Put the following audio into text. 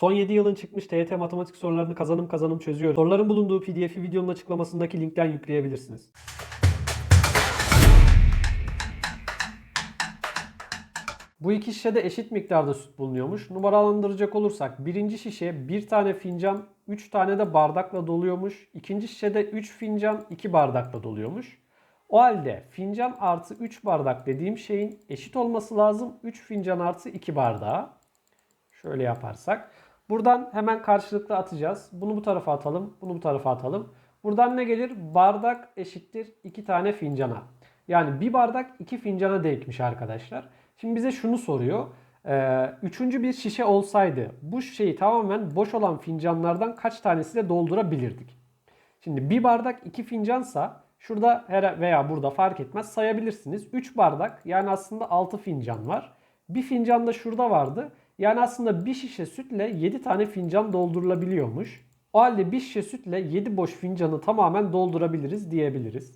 Son 7 yılın çıkmış TYT matematik sorularını kazanım kazanım çözüyorum. Soruların bulunduğu pdf'i videonun açıklamasındaki linkten yükleyebilirsiniz. Bu iki şişede eşit miktarda süt bulunuyormuş. Numaralandıracak olursak birinci şişe bir tane fincan, 3 tane de bardakla doluyormuş. İkinci şişede 3 fincan, 2 bardakla doluyormuş. O halde fincan artı 3 bardak dediğim şeyin eşit olması lazım. 3 fincan artı 2 bardağa. Şöyle yaparsak. Buradan hemen karşılıklı atacağız. Bunu bu tarafa atalım. Bunu bu tarafa atalım. Buradan ne gelir? Bardak eşittir 2 tane fincana. Yani bir bardak 2 fincana denkmiş arkadaşlar. Şimdi bize şunu soruyor. Ee, üçüncü bir şişe olsaydı bu şişeyi tamamen boş olan fincanlardan kaç tanesiyle doldurabilirdik? Şimdi bir bardak 2 fincansa şurada veya burada fark etmez sayabilirsiniz. 3 bardak yani aslında 6 fincan var. Bir fincan da şurada vardı. Yani aslında bir şişe sütle 7 tane fincan doldurulabiliyormuş. O halde bir şişe sütle 7 boş fincanı tamamen doldurabiliriz diyebiliriz.